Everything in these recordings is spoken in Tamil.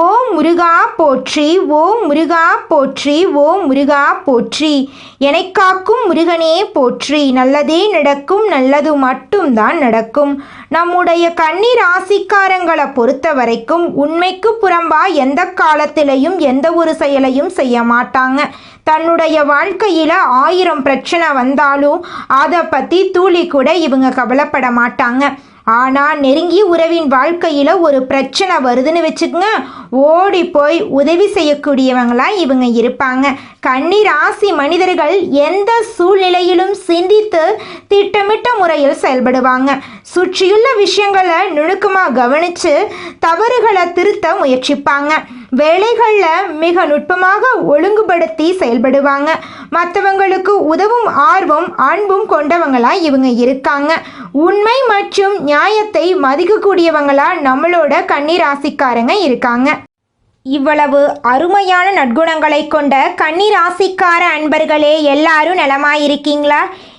ஓ முருகா போற்றி ஓ முருகா போற்றி ஓ முருகா போற்றி. எனக்காக்கும் முருகனே போற்றி. நல்லதே நடக்கும் நல்லது மட்டும்தான் நடக்கும். நம்முடைய கன்னி ராசிக்காரங்களை பொறுத்த வரைக்கும் உண்மைக்கு புறம்பா எந்த காலத்திலையும் எந்த ஒரு செயலையும் செய்ய மாட்டாங்க. தன்னுடைய வாழ்க்கையில் ஆயிரம் பிரச்சனை வந்தாலும் அதை பற்றி தூளி கூட இவங்க கவலைப்பட மாட்டாங்க. ஆனால் நெருங்கிய உறவின் வாழ்க்கையில் ஒரு பிரச்சனை வருதுன்னு வச்சுக்கோங்க. ஓடி போய் உதவி செய்யக்கூடியவங்களாம் இவங்க இருப்பாங்க. கன்னி ராசி மனிதர்கள் எந்த சூழ்நிலையிலும் சிந்தித்து திட்டமிட்ட முறையில் செயல்படுவாங்க. சுற்றியுள்ள விஷயங்களை நுணுக்கமாக கவனித்து தவறுகளை திருத்த முயற்சிப்பாங்க. வேலைகளில் மிக நுட்பமாக ஒழுங்குபடுத்தி செயல்படுவாங்க. மற்றவங்களுக்கு உதவும் ஆர்வம் அன்பும் கொண்டவங்களாக இவங்க இருக்காங்க. உண்மை மற்றும் நியாயத்தை மதிக்கக்கூடியவங்களாக நம்மளோட கன்னிராசிக்காரங்க இருக்காங்க. இவ்வளவு அருமையான நற்குணங்களை கொண்ட கன்னிராசிக்கார அன்பர்களே எல்லாரும் நலமாயிருக்கீங்களா?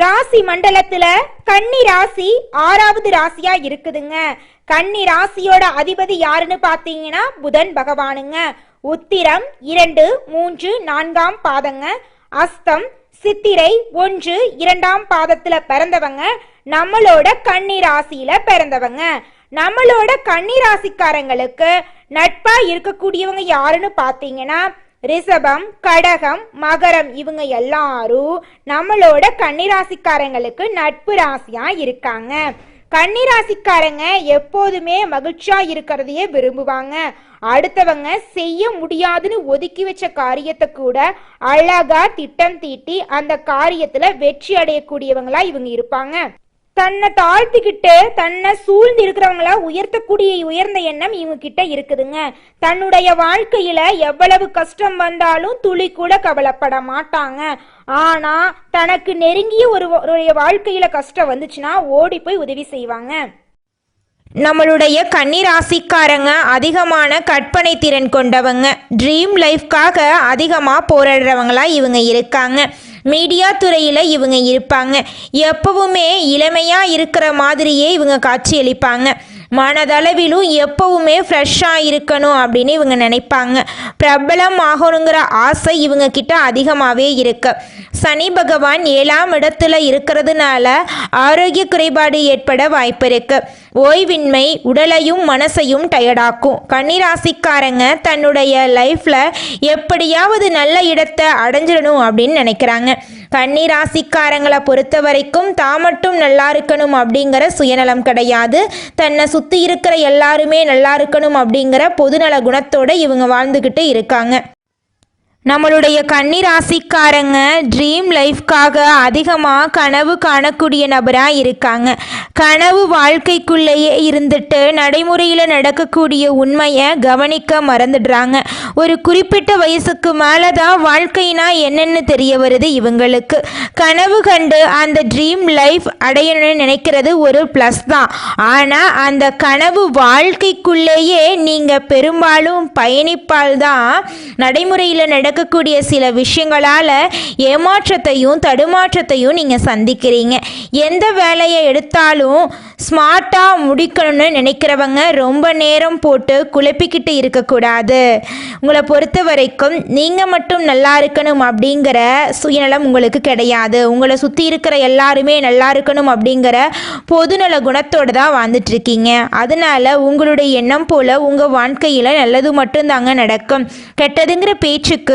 ராசி மண்டலத்துல கன்னி ராசி ஆறாவது ராசியா இருக்குதுங்க. கன்னி ராசியோட அதிபதி யாருன்னு பாத்தீங்கன்னா புதன் பகவானுங்க. உத்திரம் இரண்டு மூன்று நான்காம் பாதங்க. அஸ்தம் சித்திரை ஒன்று இரண்டாம் பாதத்துல பிறந்தவங்க. நம்மளோட கன்னி ராசியில பிறந்தவங்க. நம்மளோட கன்னி ராசிக்காரங்களுக்கு நட்பா இருக்கக்கூடியவங்க யாருன்னு பாத்தீங்கன்னா ரிஷபம் கடகம் மகரம் இவங்க எல்லாரும் நம்மளோட கன்னிராசிக்காரங்களுக்கு நட்பு ராசியா இருக்காங்க. கன்னிராசிக்காரங்க எப்போதுமே மகிழ்ச்சியா இருக்கிறதையே விரும்புவாங்க. அடுத்தவங்க செய்ய முடியாதுன்னு ஒதுக்கி வச்ச காரியத்தை கூட அழகா திட்டம் தீட்டி அந்த காரியத்துல வெற்றி அடையக்கூடியவங்களா இவங்க இருப்பாங்க. தன்னை தாழ்த்திக்கிட்டு தன்னை சூழ்ந்து இருக்கிறவங்கள உயர்த்தக்கூடிய உயர்ந்த எண்ணம் இவங்க கிட்ட இருக்குதுங்க. தன்னுடைய வாழ்க்கையில எவ்வளவு கஷ்டம் வந்தாலும் துளி கூட கவலைப்பட மாட்டாங்க. ஆனா தனக்கு நெருங்கிய ஒரு வாழ்க்கையில கஷ்டம் வந்துச்சுன்னா ஓடி போய் உதவி செய்வாங்க. நம்மளுடைய கன்னிராசிக்காரங்க அதிகமான கற்பனை திறன் கொண்டவங்க. ட்ரீம் லைஃப்காக அதிகமாக போராடுறவங்களா இவங்க இருக்காங்க. மீடியா துறையில் இவங்க இருப்பாங்க. எப்பவுமே இளமையாக இருக்கிற மாதிரியே இவங்க காட்சியளிப்பாங்க மனதளவிலும் எப்பவுமே ஃப்ரெஷ்ஷாக இருக்கணும் அப்படின்னு இவங்க நினைப்பாங்க. பிரபலம் ஆகணுங்கிற ஆசை இவங்க கிட்ட அதிகமாகவே இருக்கு. சனி பகவான் ஏழாம் இடத்துல இருக்கிறதுனால ஆரோக்கிய குறைபாடு ஏற்பட வாய்ப்பிருக்கு ஓய்வின்மை உடலையும் மனசையும் டயர்டாக்கும் கன்னிராசிக்காரங்க தன்னுடைய லைஃப்பில் எப்படியாவது நல்ல இடத்தை அடைஞ்சிடணும் அப்படின்னு நினைக்கிறாங்க. கன்னிராசிக்காரங்களை பொறுத்த வரைக்கும் தான் மட்டும் நல்லா இருக்கணும் அப்படிங்கிற சுயநலம் கிடையாது. தன்னை சுற்றி இருக்கிற எல்லாருமே நல்லா இருக்கணும் அப்படிங்கிற பொதுநல குணத்தோடு இவங்க வாழ்ந்துக்கிட்டு இருக்காங்க. நம்மளுடைய கன்னிராசிக்காரங்க ட்ரீம் லைஃப்காக அதிகமாக கனவு காணக்கூடிய நபராக இருக்காங்க. கனவு வாழ்க்கைக்குள்ளேயே இருந்துட்டு நடைமுறையில் நடக்கக்கூடிய உண்மையை கவனிக்க மறந்துடுறாங்க. ஒரு குறிப்பிட்ட வயசுக்கு மேலே தான் வாழ்க்கைனா என்னென்னு தெரிய வருது இவங்களுக்கு. கனவு கண்டு அந்த ட்ரீம் லைஃப் அடையணும்னு நினைக்கிறது ஒரு ப்ளஸ் தான். ஆனால் அந்த கனவு வாழ்க்கைக்குள்ளேயே நீங்கள் பெரும்பாலும் பயணிப்பால் தான் நடைமுறையில் நட நடக்கக்கூடிய சில விஷயங்களால் ஏமாற்றத்தையும் தடுமாற்றத்தையும் நீங்கள் சந்திக்கிறீங்க. எந்த வேலையை எடுத்தாலும் ஸ்மார்ட்டாக முடிக்கணும்னு நினைக்கிறவங்க ரொம்ப நேரம் போட்டு குழப்பிக்கிட்டு இருக்கக்கூடாது. உங்களை பொறுத்த வரைக்கும் நீங்கள் மட்டும் நல்லா இருக்கணும் அப்படிங்கிற சுயநலம் உங்களுக்கு கிடையாது. உங்களை சுற்றி இருக்கிற எல்லாருமே நல்லா இருக்கணும் அப்படிங்கிற பொதுநல குணத்தோடு தான் வாழ்ந்துட்டுருக்கீங்க. அதனால் உங்களுடைய எண்ணம் போல் உங்கள் வாழ்க்கையில் நல்லது மட்டும்தாங்க நடக்கும். கெட்டதுங்கிற பேச்சுக்கு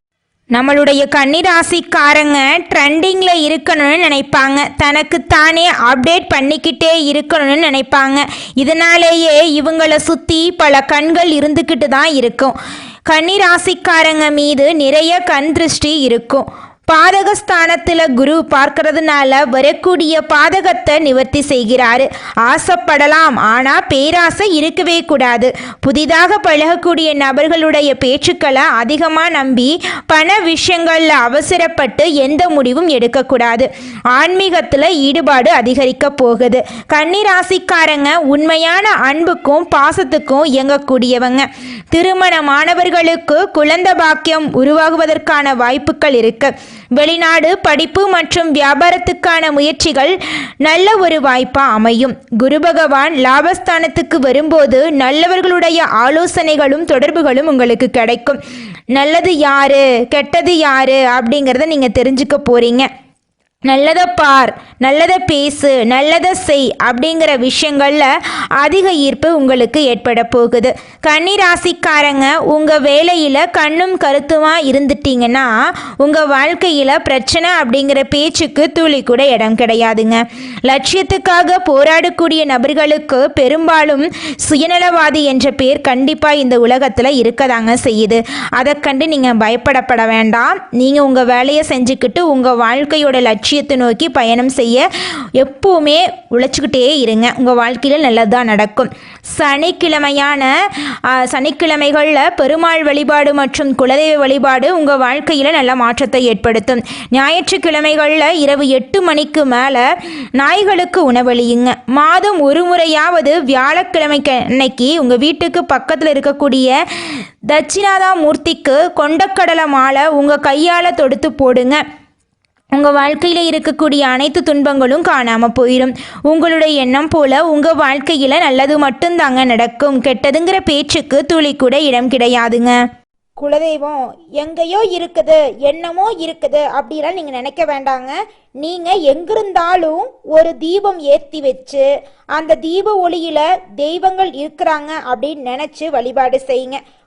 நம்மளுடைய கன்னிராசிக்காரங்க ட்ரெண்டிங்கில் இருக்கணும்னு நினைப்பாங்க. தனக்கு தானே அப்டேட் பண்ணிக்கிட்டே இருக்கணும்னு நினைப்பாங்க. இதனாலேயே இவங்களை சுற்றி பல கண்கள் இருந்துக்கிட்டு தான் இருக்கும். கன்னிராசிக்காரங்க மீது நிறைய கண் திருஷ்டி இருக்கும். பாதகஸ்தானத்தில் குரு பார்க்கறதுனால வரக்கூடிய பாதகத்தை நிவர்த்தி செய்கிறாரு. ஆசைப்படலாம் ஆனால் பேராசை இருக்கவே கூடாது. புதிதாக பழகக்கூடிய நபர்களுடைய பேச்சுக்களை அதிகமாக நம்பி பண விஷயங்களில் அவசரப்பட்டு எந்த முடிவும் எடுக்கக்கூடாது. ஆன்மீகத்தில் ஈடுபாடு அதிகரிக்க போகுது. கன்னிராசிக்காரங்க உண்மையான அன்புக்கும் பாசத்துக்கும் இயங்கக்கூடியவங்க. திருமணமானவர்களுக்கு குழந்தை பாக்கியம் உருவாகுவதற்கான வாய்ப்புகள் இருக்கு. வெளிநாடு படிப்பு மற்றும் வியாபாரத்துக்கான முயற்சிகள் நல்ல ஒரு வாய்ப்பா அமையும். குரு பகவான் லாபஸ்தானத்துக்கு வரும்போது நல்லவர்களுடைய ஆலோசனைகளும் தொடர்புகளும் உங்களுக்கு கிடைக்கும். நல்லது யாரு கெட்டது யாரு அப்படிங்கிறத நீங்கள் தெரிஞ்சுக்க போறீங்க. நல்லதை பார் நல்லதை பேசு நல்லதை செய் அப்படிங்கிற விஷயங்களில் அதிக ஈர்ப்பு உங்களுக்கு ஏற்பட போகுது. கன்னி ராசிக்காரங்க உங்கள் வேலையில் கண்ணும் கருத்துமாக இருந்துட்டீங்கன்னா உங்கள் வாழ்க்கையில் பிரச்சனை அப்படிங்கிற பேச்சுக்கு துளி கூட இடம் கிடையாதுங்க. லட்சியத்துக்காக போராடக்கூடிய நபர்களுக்கு பெரும்பாலும் சுயநலவாதி என்ற பேர் கண்டிப்பாக இந்த உலகத்தில் இருக்கதாங்க செய்யுது. அதை கண்டு நீங்கள் பயப்படப்பட வேண்டாம். நீங்கள் உங்கள் வேலையை செஞ்சுக்கிட்டு உங்கள் வாழ்க்கையோட லட்சியம் லட்சியத்தை நோக்கி பயணம் செய்ய எப்பவுமே உழைச்சிக்கிட்டே இருங்க. உங்கள் வாழ்க்கையில் நல்லதாக நடக்கும். சனிக்கிழமையான சனிக்கிழமைகளில் பெருமாள் வழிபாடு மற்றும் குலதெய்வ வழிபாடு உங்கள் வாழ்க்கையில் நல்ல மாற்றத்தை ஏற்படுத்தும். ஞாயிற்றுக்கிழமைகளில் இரவு எட்டு மணிக்கு மேலே நாய்களுக்கு உணவளியுங்க. மாதம் ஒரு முறையாவது வியாழக்கிழமைக்கு அன்னைக்கு உங்கள் வீட்டுக்கு பக்கத்தில் இருக்கக்கூடிய தட்சிணாதா மூர்த்திக்கு கொண்டக்கடலை மாலை உங்கள் கையால் தொடுத்து போடுங்க. உங்கள் வாழ்க்கையில் இருக்கக்கூடிய அனைத்து துன்பங்களும் காணாமல் போயிடும் உங்களுடைய எண்ணம் போல் உங்கள் வாழ்க்கையில் நல்லது மட்டும்தாங்க நடக்கும். கெட்டதுங்கிற பேச்சுக்கு துளி கூட இடம் கிடையாதுங்க. குலதெய்வம் எங்கேயோ இருக்குது என்னமோ இருக்குது அப்படிலாம் நீங்கள் நினைக்க வேண்டாங்க. நீங்கள் எங்கிருந்தாலும் ஒரு தீபம் ஏற்றி வச்சு அந்த தீப ஒளியில் தெய்வங்கள் இருக்கிறாங்க அப்படின்னு நினச்சி வழிபாடு செய்யுங்க.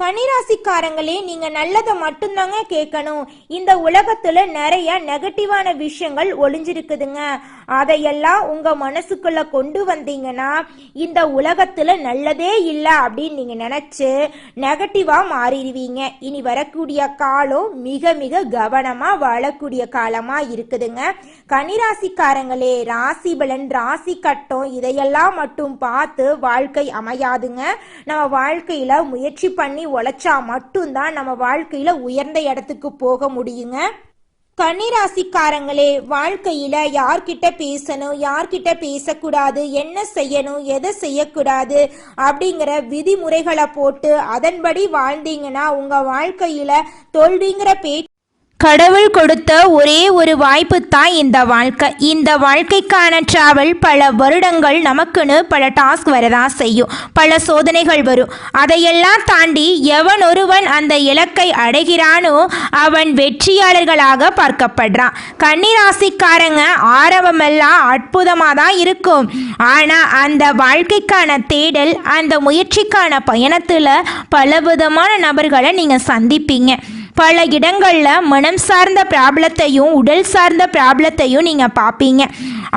கனிராசிக்காரங்களே நீங்க நல்லதை மட்டும்தாங்க கேட்கணும். இந்த உலகத்துல நிறைய நெகட்டிவான விஷயங்கள் ஒளிஞ்சிருக்குதுங்க. அதையெல்லாம் உங்க மனசுக்குள்ள கொண்டு வந்தீங்கன்னா இந்த உலகத்துல நல்லதே இல்லை அப்படின்னு நீங்க நினைச்சு நெகட்டிவா மாறிடுவீங்க. இனி வரக்கூடிய காலம் மிக மிக கவனமா வாழக்கூடிய காலமா இருக்குதுங்க. கனிராசிக்காரங்களே ராசி பலன் ராசி கட்டம் இதையெல்லாம் மட்டும் பார்த்து வாழ்க்கை அமையாதுங்க. நம்ம வாழ்க்கையில முயற்சி பண்ணி உழைச்சா மட்டும்தான் நம்ம வாழ்க்கையில உயர்ந்த இடத்துக்கு போக முடியுங்க. கன்னிராசிக்காரங்களே வாழ்க்கையில யார்கிட்ட பேசணும் யார்கிட்ட பேசக்கூடாது என்ன செய்யணும் எதை செய்யக்கூடாது அப்படிங்கிற விதிமுறைகளை போட்டு அதன்படி வாழ்ந்தீங்கன்னா உங்க வாழ்க்கையில தோல்விங்கிற பே கடவுள் கொடுத்த ஒரே ஒரு வாய்ப்பு தான் இந்த வாழ்க்கை. இந்த வாழ்க்கைக்கான டிராவல் பல வருடங்கள் நமக்குன்னு பல டாஸ்க் வரதான் செய்யும். பல சோதனைகள் வரும். அதையெல்லாம் தாண்டி எவன் ஒருவன் அந்த இலக்கை அடைகிறானோ அவன் வெற்றியாளர்களாக பார்க்கப்படுறான். கன்னிராசிக்காரங்க ஆரம்பமெல்லாம் அற்புதமாக தான் இருக்கும். ஆனால் அந்த வாழ்க்கைக்கான தேடல் அந்த முயற்சிக்கான பயணத்தில் பலவிதமான நபர்களை நீங்கள் சந்திப்பீங்க. பல இடங்களில் மனம் சார்ந்த ப்ராப்ளத்தையும் உடல் சார்ந்த ப்ராப்ளத்தையும் நீங்கள் பார்ப்பீங்க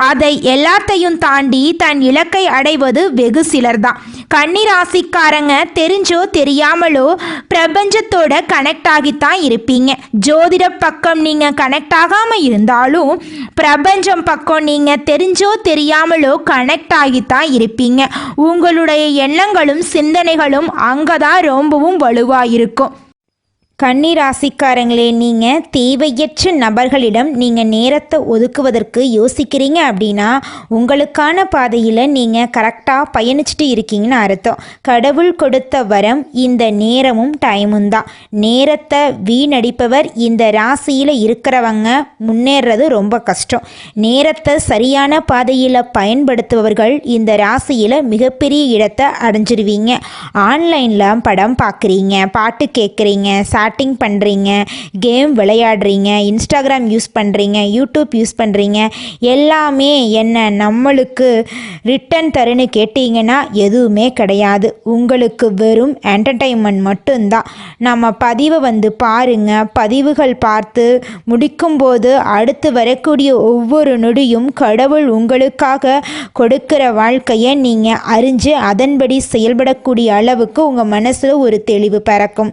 அதை எல்லாத்தையும் தாண்டி தன் இலக்கை அடைவது வெகு சிலர் தான் கன்னிராசிக்காரங்க தெரிஞ்சோ தெரியாமலோ பிரபஞ்சத்தோட கனெக்ட் ஆகித்தான் இருப்பீங்க. ஜோதிட பக்கம் நீங்கள் கனெக்ட் ஆகாமல் இருந்தாலும் பிரபஞ்சம் பக்கம் நீங்கள் தெரிஞ்சோ தெரியாமலோ கனெக்ட் ஆகித்தான் இருப்பீங்க. உங்களுடைய எண்ணங்களும் சிந்தனைகளும் அங்கே தான் ரொம்பவும் வலுவாக இருக்கும். கன்னி ராசிக்காரங்களே நீங்கள் தேவையற்ற நபர்களிடம் நீங்கள் நேரத்தை ஒதுக்குவதற்கு யோசிக்கிறீங்க அப்படின்னா உங்களுக்கான பாதையில் நீங்கள் கரெக்டாக பயணிச்சுட்டு இருக்கீங்கன்னு அர்த்தம். கடவுள் கொடுத்த வரம் இந்த நேரமும் டைமும் தான். நேரத்தை வீணடிப்பவர் இந்த ராசியில் இருக்கிறவங்க முன்னேறது ரொம்ப கஷ்டம். நேரத்தை சரியான பாதையில் பயன்படுத்துபவர்கள் இந்த ராசியில் மிகப்பெரிய இடத்தை அடைஞ்சிருவீங்க. ஆன்லைனில் படம் பார்க்குறீங்க பாட்டு கேட்குறீங்க சேட்டிங் பண்ணுறீங்க கேம் விளையாடுறீங்க இன்ஸ்டாகிராம் யூஸ் பண்ணுறீங்க யூடியூப் யூஸ் பண்ணுறீங்க எல்லாமே என்ன நம்மளுக்கு ரிட்டன் தருன்னு கேட்டிங்கன்னா எதுவுமே கிடையாது. உங்களுக்கு வெறும் என்டர்டைன்மெண்ட் மட்டும்தான். நம்ம பதிவை வந்து பாருங்க பதிவுகள் பார்த்து முடிக்கும்போது அடுத்து வரக்கூடிய ஒவ்வொரு நொடியும் கடவுள் உங்களுக்காக கொடுக்கிற வாழ்க்கையை நீங்கள் அறிஞ்சு அதன்படி செயல்படக்கூடிய அளவுக்கு உங்கள் மனசில் ஒரு தெளிவு பிறக்கும்.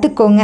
கற்றுக்கோங்க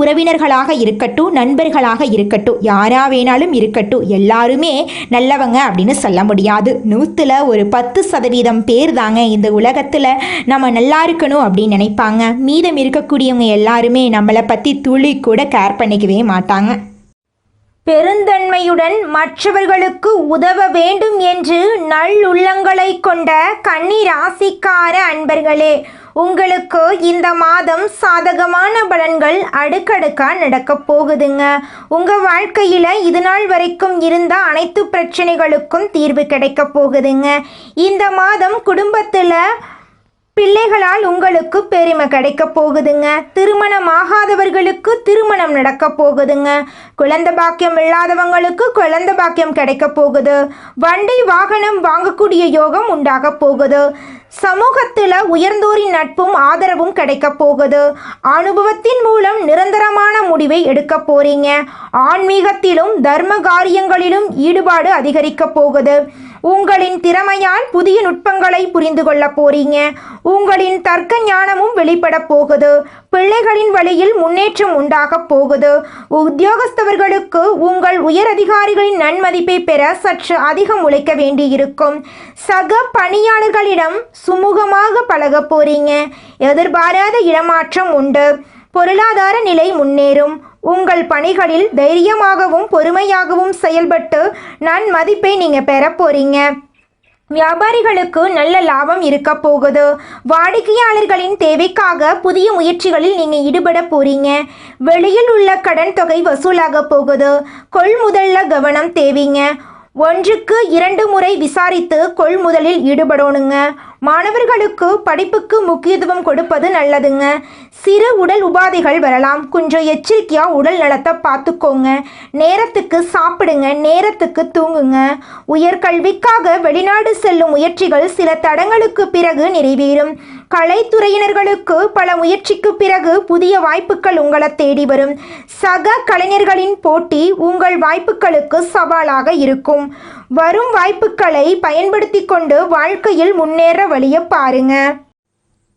உறவினர்களாக இருக்கட்டும் நண்பர்களாக இருக்கட்டும் யாரா வேணாலும் இருக்கட்டும் எல்லாருமே நல்லவங்க அப்படின்னு சொல்ல முடியாது. நூற்றுல ஒரு பத்து சதவீதம் பேர் தாங்க இந்த உலகத்தில் நம்ம நல்லா இருக்கணும் அப்படின்னு நினைப்பாங்க. மீதம் இருக்கக்கூடியவங்க எல்லாருமே நம்மளை பற்றி துளி கூட கேர் பண்ணிக்கவே மாட்டாங்க. பெருந்தன்மையுடன் மற்றவர்களுக்கு உதவ வேண்டும் என்று நல்லுள்ளங்களை கொண்ட கன்னி ராசிக்கார அன்பர்களே உங்களுக்கு இந்த மாதம் சாதகமான பலன்கள் அடுக்கடுக்காக நடக்க போகுதுங்க. உங்கள் வாழ்க்கையில் இது நாள் வரைக்கும் இருந்த அனைத்து பிரச்சனைகளுக்கும் தீர்வு கிடைக்க போகுதுங்க. இந்த மாதம் குடும்பத்தில் பிள்ளைகளால் உங்களுக்கு பெருமை கிடைக்க போகுதுங்க. திருமணம் ஆகாதவர்களுக்கு திருமணம் நடக்க போகுதுங்க. குழந்தை பாக்கியம் இல்லாதவங்களுக்கு குழந்தை பாக்கியம் கிடைக்க போகுது. வண்டி வாகனம் வாங்கக்கூடிய யோகம் உண்டாக போகுது. சமூகத்தில் உயர்ந்தோரின் நட்பும் ஆதரவும் கிடைக்க போகுது. அனுபவத்தின் மூலம் நிரந்தரமான முடிவை எடுக்க போறீங்க. ஆன்மீகத்திலும் தர்ம காரியங்களிலும் ஈடுபாடு அதிகரிக்க போகுது. உங்களின் திறமையால் புதிய நுட்பங்களை புரிந்து கொள்ள போறீங்க. உங்களின் தர்க்க ஞானமும் வெளிப்பட போகுது. பிள்ளைகளின் வழியில் முன்னேற்றம் உண்டாக போகுது. உத்தியோகஸ்தவர்களுக்கு உங்கள் உயர் அதிகாரிகளின் நன்மதிப்பை பெற சற்று அதிகம் உழைக்க வேண்டியிருக்கும். சக பணியாளர்களிடம் சுமூகமாக பழக போறீங்க. எதிர்பாராத இடமாற்றம் உண்டு. பொருளாதார நிலை முன்னேறும். உங்கள் பணிகளில் தைரியமாகவும் பொறுமையாகவும் செயல்பட்டு நன்மதிப்பை நீங்கள் பெற போறீங்க. வியாபாரிகளுக்கு நல்ல லாபம் இருக்க போகுது. வாடிக்கையாளர்களின் தேவைக்காக புதிய முயற்சிகளில் நீங்கள் ஈடுபட போறீங்க. வெளியில் உள்ள கடன் தொகை வசூலாக போகுது. கொள்முதல்ல கவனம் தேவைங்க. ஒன்றுக்கு இரண்டு முறை விசாரித்து கொள்முதலில் ஈடுபடணுங்க. மாணவர்களுக்கு படிப்புக்கு முக்கியத்துவம் கொடுப்பது நல்லதுங்க. சிறு உடல் உபாதைகள் வரலாம். கொஞ்சம் எச்சரிக்கையாக உடல் நலத்தை பார்த்துக்கோங்க. நேரத்துக்கு சாப்பிடுங்க. நேரத்துக்கு தூங்குங்க. உயர்கல்விக்காக வெளிநாடு செல்லும் முயற்சிகள் சில தடங்களுக்கு பிறகு நிறைவேறும். கலைத்துறையினர்களுக்கு பல முயற்சிக்கு பிறகு புதிய வாய்ப்புகள் உங்களை தேடி வரும். சக கலைஞர்களின் போட்டி உங்கள் வாய்ப்புகளுக்கு சவாலாக இருக்கும். வரும் வாய்ப்புகளை பயன்படுத்தி கொண்டு வாழ்க்கையில் முன்னேற வழிய பாருங்கள்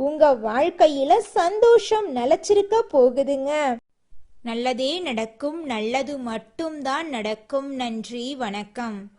உங்க வாழ்க்கையில சந்தோஷம் நிலச்சிருக்க போகுதுங்க. நல்லதே நடக்கும் நல்லது மட்டும்தான் நடக்கும். நன்றி வணக்கம்.